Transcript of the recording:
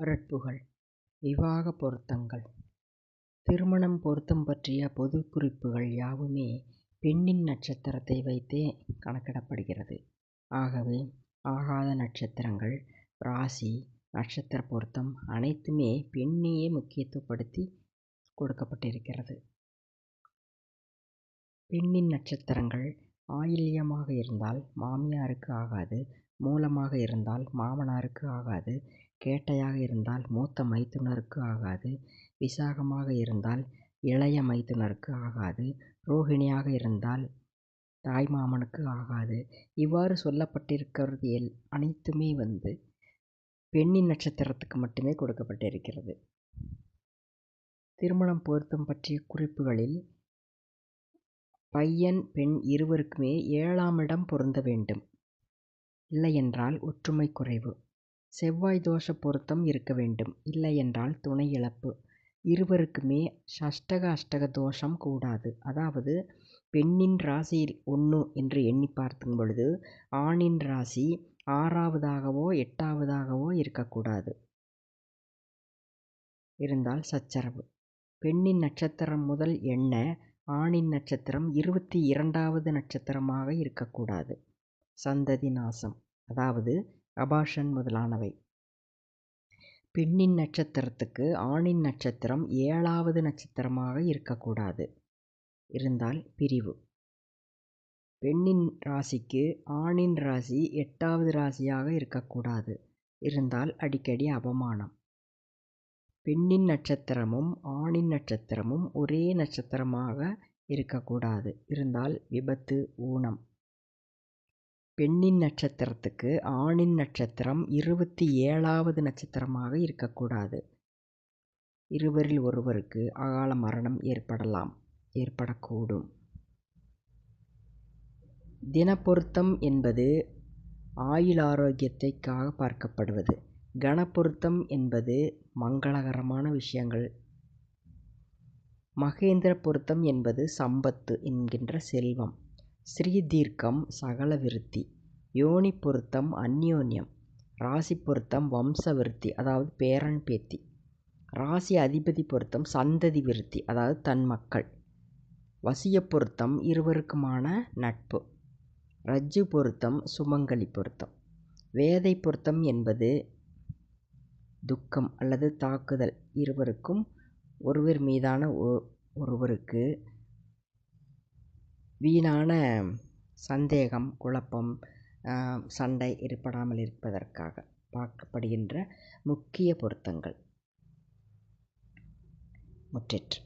வரட்புகள் விவாக பொருத்தங்கள் திருமணம் பொருத்தம் பற்றிய பொது குறிப்புகள் யாவுமே பெண்ணின் நட்சத்திரத்தை வைத்தே கணக்கிடப்படுகிறது. ஆகவே ஆகாத நட்சத்திரங்கள் ராசி நட்சத்திர பொருத்தம் அனைத்துமே பெண்ணையே முக்கியத்துவப்படுத்தி கொடுக்கப்பட்டிருக்கிறது. பெண்ணின் நட்சத்திரங்கள் ஆயில்யமாக இருந்தால் மாமியாருக்கு ஆகாது மூலமாக இருந்தால் மாமனாருக்கு ஆகாது கேட்டையாக இருந்தால் மூத்த மைத்துனருக்கு ஆகாது விசாகமாக இருந்தால் இளைய மைத்துனருக்கு ஆகாது ரோகிணியாக இருந்தால் தாய்மாமனுக்கு ஆகாது இவ்வாறு சொல்லப்பட்டிருக்கிறது எல் அனைத்துமே வந்து பெண்ணின் நட்சத்திரத்துக்கு மட்டுமே கொடுக்கப்பட்டிருக்கிறது. திருமணம் பொருத்தம் பற்றிய குறிப்புகளில் பையன் பெண் இருவருக்குமே ஏழாம் இடம் பொருந்த வேண்டும். இல்லையென்றால் ஒற்றுமை குறைவு. செவ்வாய் தோஷ பொருத்தம் இருக்க வேண்டும். இல்லையென்றால் துணை இழப்பு. இருவருக்குமே சஷ்டக அஷ்டக தோஷம் கூடாது. அதாவது பெண்ணின் ராசியில் ஒன்று என்று எண்ணிப் பார்க்கும் பொழுது ஆணின் ராசி ஆறாவதாகவோ எட்டாவதாகவோ இருக்கக்கூடாது. இருந்தால் சச்சரவு. பெண்ணின் நட்சத்திரம் முதல் எண்ண ஆணின் நட்சத்திரம் இருபத்தி இரண்டாவது நட்சத்திரமாக இருக்கக்கூடாது. சந்ததி நாசம் அதாவது அபார்ஷன் முதலானவை. பெண்ணின் நட்சத்திரத்துக்கு ஆணின் நட்சத்திரம் ஏழாவது நட்சத்திரமாக இருக்கக்கூடாது. இருந்தால் பிரிவு. பெண்ணின் ராசிக்கு ஆணின் ராசி எட்டாவது ராசியாக இருக்கக்கூடாது. இருந்தால் அடிக்கடி அவமானம். பெண்ணின் நட்சத்திரமும் ஆணின் நட்சத்திரமும் ஒரே நட்சத்திரமாக இருக்கக்கூடாது. இருந்தால் விபத்து ஊனம். பெண்ணின் நட்சத்திரத்துக்கு ஆணின் நட்சத்திரம் இருபத்தி ஏழாவது நட்சத்திரமாக இருக்கக்கூடாது. இருவரில் ஒருவருக்கு அகால மரணம் ஏற்படலாம் ஏற்படக்கூடும். தினப்பொருத்தம் என்பது ஆயுள் ஆரோக்கியத்திற்காக பார்க்கப்படுவது. கணப்பொருத்தம் என்பது மங்களகரமான விஷயங்கள். மகேந்திர பொருத்தம் என்பது சம்பத்து என்கின்ற செல்வம். ஸ்ரீதீர்க்கம் சகல விருத்தி. யோனி பொருத்தம் அந்யோன்யம் ராசி பொருத்தம் வம்ச விருத்தி அதாவது பேரன் பேத்தி. ராசி அதிபதி பொருத்தம் சந்ததி விருத்தி அதாவது தன் மக்கள். வசிய பொருத்தம் இருவருக்குமான நட்பு. ரஜ்ஜு பொருத்தம் சுமங்கலி பொருத்தம். வேதை பொருத்தம் என்பது துக்கம் அல்லது தாக்குதல் இருவருக்கும் ஒருவர் மீதான ஒருவருக்கு வீணான சந்தேகம் குழப்பம் சண்டை ஏற்படாமல் இருப்பதற்காக பார்க்கப்படுகின்ற முக்கிய பொருத்தங்கள். முற்றிற்று.